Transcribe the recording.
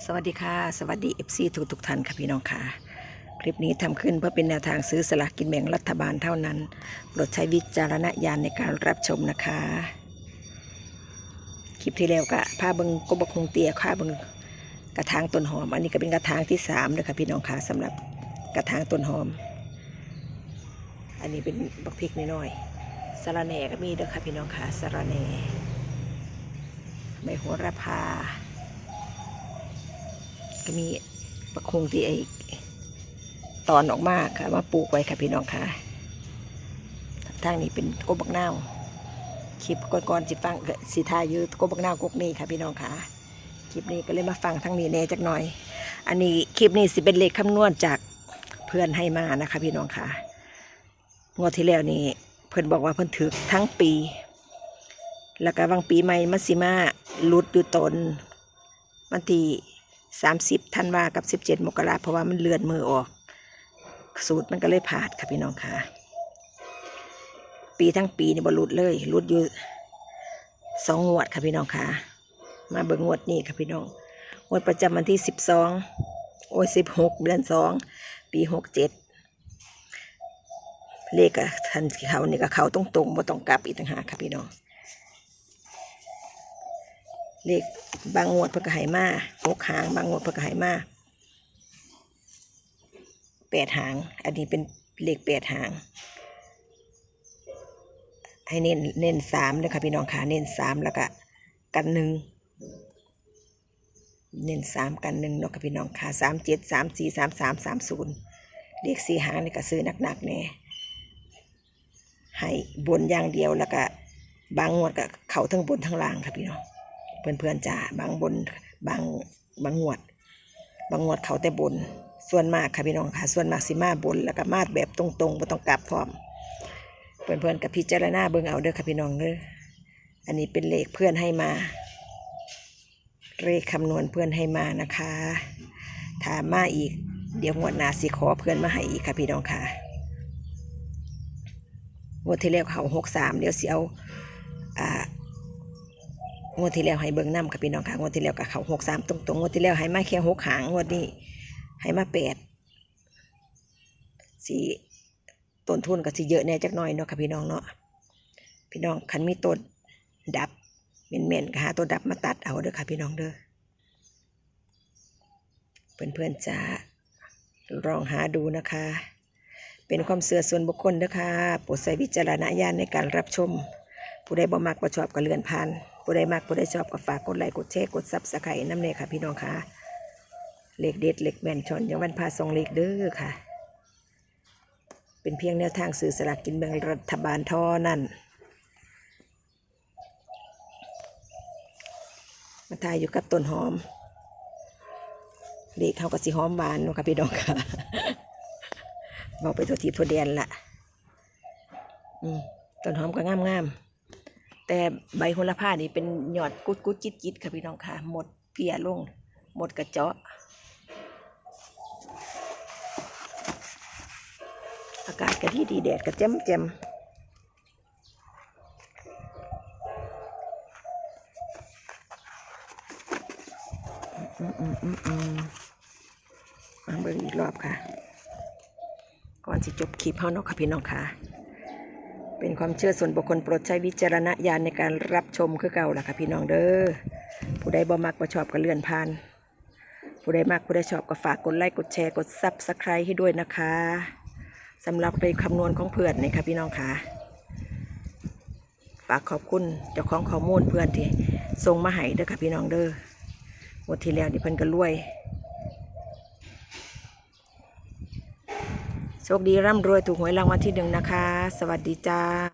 สวัสดีค่ะ สวัสดี FC ทุกทุกท่านค่ะพี่น้องค่ะ คลิปนี้ทำขึ้นเพื่อเป็นแนวทางซื้อสลากกินแบ่งรัฐบาลเท่านั้นโปรดใช้วิจารณญาณในการรับชมนะคะ คลิปที่แล้วก็พาเบิงกบคงเตียค่าเบิงกระถางต้นหอม อันนี้ก็เป็นกระถางที่สามเลยค่ะพี่น้องค่ะสำหรับกระถางต้นหอม อันนี้เป็นบักพริกน้อยๆสะระแหน่ก็มีเด้อค่ะพี่น้องค่ะสะระแหน่ใบโหระพา ก็มีประคงที่ไอตอนออกมาค่ะมาปลูกไว้ค่ะพี่น้องค่ะทางนี้เป็นกบบักนาวคลิปก่อนๆสิฟังสิทายอยืดกบบักนาวกกนี้ค่ะพี่น้องค่ะคลิปนี้ก็เลยมาฟังทางนี้แน่จักหน่อย อันนี้คลิปนี้สิเป็นเลขคำนวณจากเพื่อนให้มานะคะ พี่น้องค่ะงวดที่แล้วนี่เพื่อนบอกว่าเพื่อนถือทั้งปี แล้วก็บางปีใหม่มัสิมาลุดอยู่ตนวันที่ สามสิบธันวากับสิบเจ็ดมกราเพราะว่ามันเลื่อนมือออก สูตรมันก็เลยผาดค่ะพี่น้องค่ะ ปีทั้งปีนี่บรุดเลยรุดอยู่สองงวดค่ะพี่น้องค่ะ มาเบิ่งงวดนี้ค่ะพี่น้องงวดประจำวันที่สิบสองโอ้ยสิบหกเดือนสองปีหกเจ็ดเลขกับทันเขานี่ก็เขาตรงตรงๆบ่ต้องกลับอีกต่างหากค่ะพี่น้อง เลขบางงวดเพิ่นก็ให้มาหกหาง บางงวดเพิ่นก็ให้มาแปดหาง อันนี้เป็นเลขแปดหาง ให้เน้นเน้นสามเลยค่ะพี่น้องค่ะเน้นสามแล้วก็กันหนึ่งเน้นสามกันหนึ่งเนาะค่ะพี่น้องค่ะสามเจ็ดสามสี่สามสามสามศูนย์เลขสี่หางนี่ก็ซื้อหนักๆแน่ให้บนอย่างเดียวแล้วก็บางงวดก็เข่าทั้งบนทั้งล่างค่ะพี่น้อง เพื่อนๆจ้าบางบนบางบางงวด บางงวดเขาแต่บน ส่วนมากค่ะพี่น้องค่ะ ส่วนมากสิมาบนแล้วก็มาแบบตรงๆบ่ต้องกลับพร้อม เพื่อนๆกับพิจารณาเบิ่งเอาเด้อค่ะพี่น้องเด้ออันนี้เป็นเลขเพื่อนให้มา เลขคำนวณเพื่อนให้มานะคะถามมาอีก เดี๋ยวงวดหน้าสิขอเพื่อนมาให้อีกค่ะพี่น้องค่ะงวดที่แล้วเขาหกสามเดี๋ยวสิเอาอ่า งวดที่แล้วให้เบิ่งน้ำค่ะพี่น้องค่ะงวดที่แล้วกับเขาหกสามตรงๆงวดที่แล้วให้มาแค่หกหางงวดนี้ให้มาแปดสีต้นทุนก็สิเยอะแน่จักหน่อยเนาะค่ะพี่น้องเนาะพี่น้องคันมีต้นดับเม่นๆก็หาตัวดับมาตัดเอาเด้อค่ะพี่น้องเด้อเพื่อนๆจะลองหาดูนะคะ เป็นความเสื่อส่วนบุคคลนะคะโปรดใช้วิจารณญาณในการรับชม ผู้ใดบ่มักบ่ชอบก็เลื่อนผ่าน ผู้ใดมักผู้ใดชอบก็ฝากกดไลค์กดแชร์กดซับสไครต์น้ำเนยค่ะ พี่น้องค่ะเหลขเด็ดเหลขแม่นชนยังวันพาสองเหลขเด้อค่ะ เป็นเพียงแนวทางสื่อสลากกินแบ่งรัฐบาลท่านั้นมาทายอยู่กับต้นหอมเลขเขาก็สิหอมหวานเนาะค่ะพี่น้องค่ะบอกไปทัวทีทัวแดนละอืมต้นหอมก็งามงาม แต่ใบโหระพานี่เป็นหยอดกุดกุดจิตจิตค่ะพี่น้องค่ะ หมดเพียลง หมดกระเจาะอากาศก็ดีดีแดดก็แจ่มแจ่มอืมอืมอืมอืมมาเบิ่งอีกรอบค่ะ ก่อนสิจบคลิปเฮาเนาะค่ะพี่น้องค่ะ เป็นความเชื่อส่วนบุคคลโปรดใช้วิจารณญาณในการรับชมคือเก่าล่ะค่ะพี่น้องเด้อผู้ใดบ่มักบ่ชอบก็เลื่อนผ่าน ผู้ใดมักผู้ใดชอบก็ฝากกดไลค์กดแชร์กดซับสไครต์ให้ด้วยนะคะสำหรับเลขคำนวณของเพื่อนนี่ค่ะพี่น้องค่ะฝากขอบคุณเจ้าของข้อมูลเพื่อนที่ส่งมาให้เด้อค่ะพี่น้องเด้อหมดที่แล้วนี่เพิ่นก็รวย โชคดีร่ำรวยถูกหวยรางวัลที่หนึ่งนะคะ สวัสดีจ้า